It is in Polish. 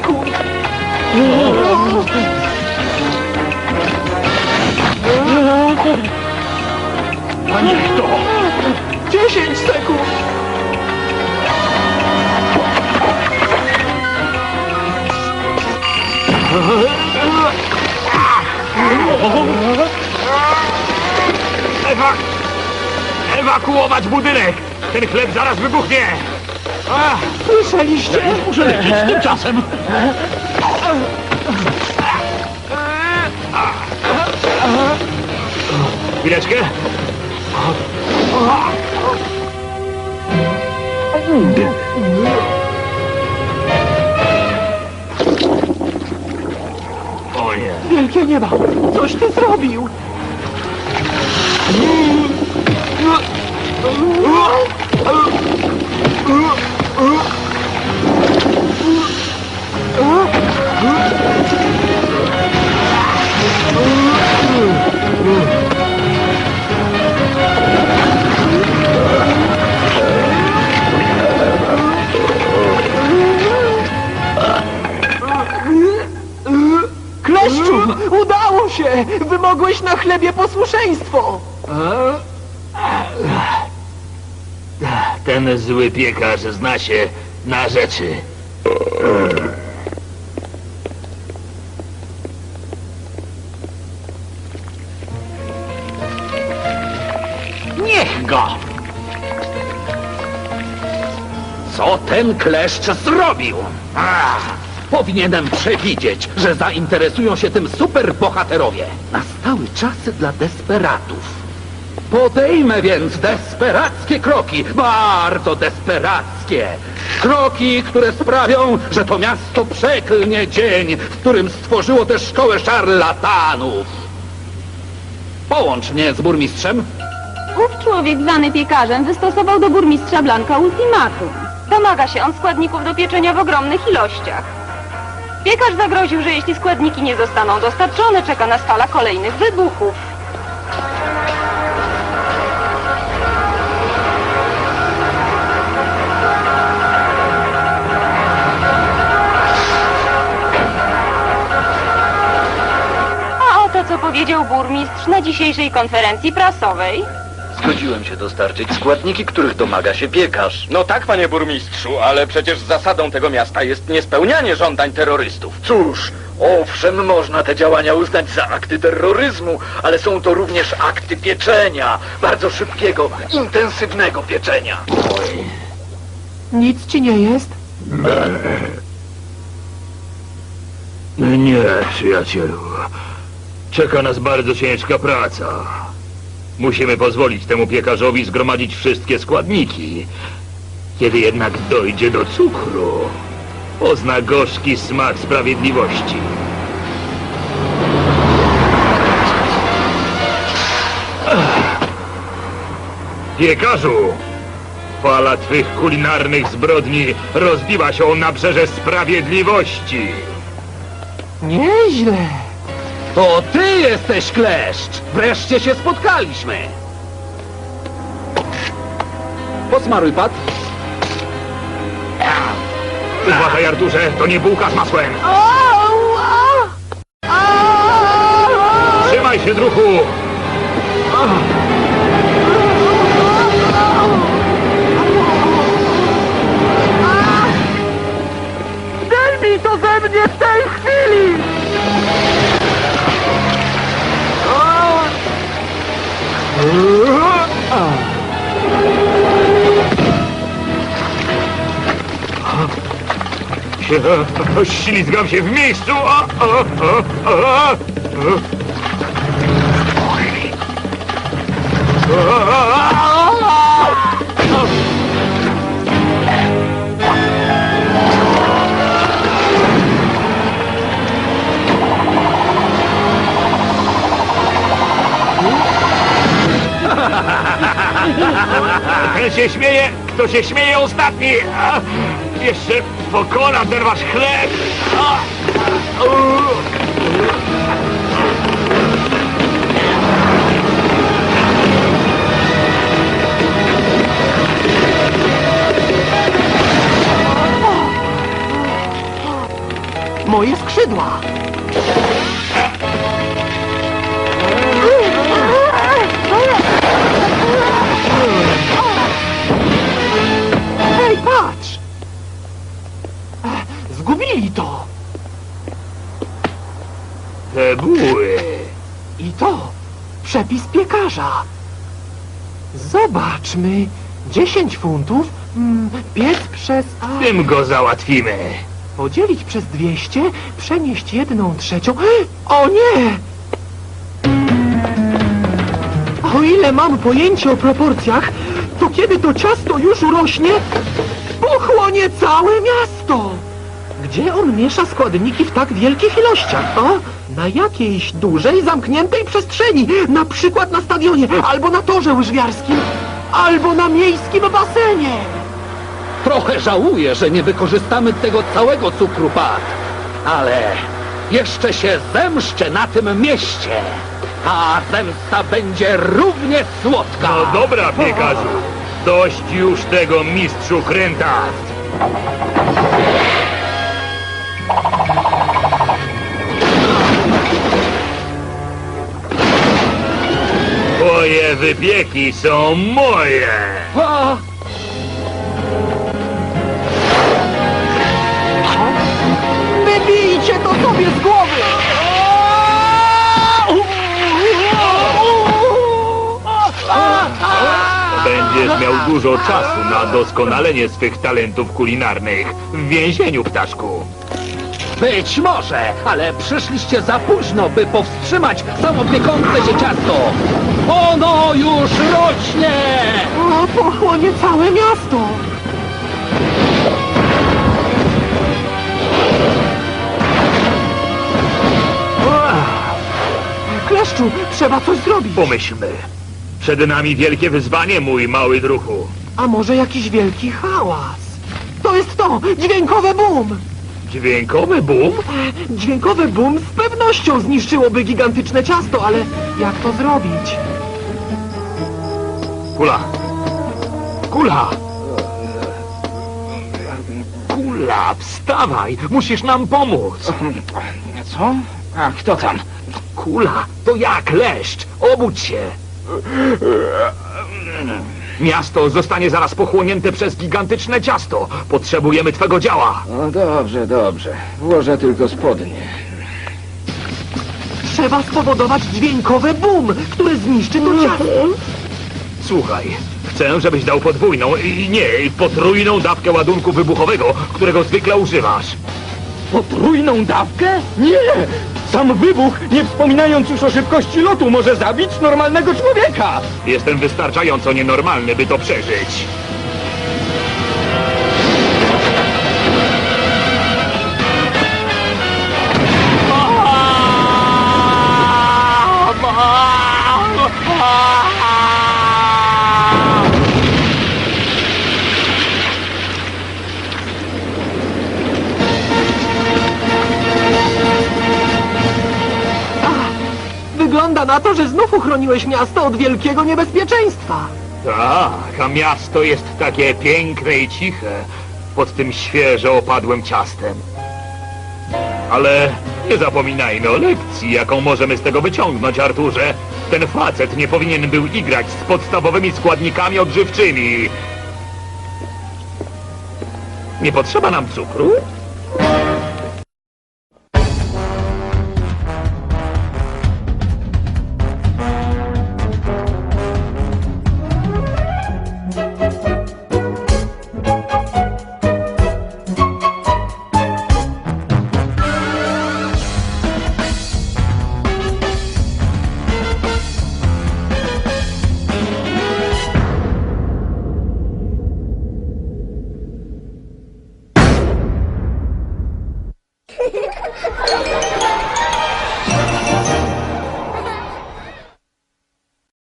sekund! A niech to! 10 sekund! Ewa... Ewakuować budynek! Ten chleb zaraz wybuchnie! Słyszeliście? muszę lecieć tymczasem! Chwileczkę. O nie. Wielkie nieba! Coś ty zrobił! Się! Wymogłeś na chlebie posłuszeństwo! Ten zły piekarz zna się na rzeczy. Niech go! Co ten kleszcz zrobił? Ach, powinienem przewidzieć, że zainteresują się tym superbohaterowie. Nastały czasy dla desperatów. Podejmę więc desperackie kroki, bardzo desperackie. Kroki, które sprawią, że to miasto przeklnie dzień, w którym stworzyło tę szkołę szarlatanów. Połącz mnie z burmistrzem. Ów człowiek zwany piekarzem wystosował do burmistrza Blanka ultimatum. Domaga się on składników do pieczenia w ogromnych ilościach. Piekarz zagroził, że jeśli składniki nie zostaną dostarczone, czeka nas fala kolejnych wybuchów. A oto co powiedział burmistrz na dzisiejszej konferencji prasowej. Zgodziłem się dostarczyć składniki, których domaga się piekarz. No tak, panie burmistrzu, ale przecież zasadą tego miasta jest niespełnianie żądań terrorystów. Cóż, owszem, można te działania uznać za akty terroryzmu, ale są to również akty pieczenia. Bardzo szybkiego, intensywnego pieczenia. Nic ci nie jest? Nie, przyjacielu. Czeka nas bardzo ciężka praca. Musimy pozwolić temu piekarzowi zgromadzić wszystkie składniki. Kiedy jednak dojdzie do cukru, pozna gorzki smak sprawiedliwości. Piekarzu! Fala twych kulinarnych zbrodni rozbiła się o nabrzeże sprawiedliwości. Nieźle! To ty jesteś kleszcz! Wreszcie się spotkaliśmy! Posmaruj pat. Uważaj, Arturze, to nie bułka z masłem. Trzymaj się, druhu! Ślizgam się w miejscu! O, o, o, o, o. Ten się śmieje, kto się śmieje ostatni! Jeszcze pokona ten wasz chleb! Moje skrzydła! Zobaczmy. 10 funtów, mm, piec przez A, Tym go załatwimy. podzielić przez 200, przenieść jedną trzecią. O nie! O ile mam pojęcie o proporcjach, to kiedy to ciasto już urośnie, pochłonie całe miasto. Gdzie on miesza składniki w tak wielkich ilościach? O, na jakiejś dużej, zamkniętej przestrzeni. Na przykład na stadionie, albo na torze łyżwiarskim, albo na miejskim basenie. Trochę żałuję, że nie wykorzystamy tego całego cukru pat. Ale jeszcze się zemszczę na tym mieście. Ta zemsta będzie równie słodka. No dobra, piekarzu. Dość już tego mistrzu kręta. Twoje wypieki są moje. A! Wybijcie to sobie z głowy! Będziesz miał dużo czasu na doskonalenie swych talentów kulinarnych w więzieniu, ptaszku. Być może, ale przyszliście za późno, by powstrzymać samopiekące się ciasto. Ono już rośnie! O, pochłonie całe miasto! Kleszczu, trzeba coś zrobić. Pomyślmy. Przed nami wielkie wyzwanie, mój mały druhu. A może jakiś wielki hałas? To jest to! Dźwiękowe boom! Dźwiękowy boom? Dźwiękowe boom z pewnością zniszczyłoby gigantyczne ciasto, ale jak to zrobić? Kula. Kula. Kula, wstawaj. Musisz nam pomóc. Co? A kto tam? Kula, to ja, kleszcz. Obudź się. Miasto zostanie zaraz pochłonięte przez gigantyczne ciasto. Potrzebujemy twego działa. No dobrze, dobrze. Włożę tylko spodnie. Trzeba spowodować dźwiękowe boom, które zniszczy to ciasto. Słuchaj, chcę, żebyś dał podwójną i nie, potrójną dawkę ładunku wybuchowego, którego zwykle używasz. Potrójną dawkę? Nie! Sam wybuch, nie wspominając już o szybkości lotu, może zabić normalnego człowieka! Jestem wystarczająco nienormalny, by to przeżyć. To, że znów uchroniłeś miasto od wielkiego niebezpieczeństwa. Tak, a miasto jest takie piękne i ciche pod tym świeżo opadłym ciastem. Ale nie zapominajmy o lekcji, jaką możemy z tego wyciągnąć, Arturze. Ten facet nie powinien był igrać z podstawowymi składnikami odżywczymi. Nie potrzeba nam cukru?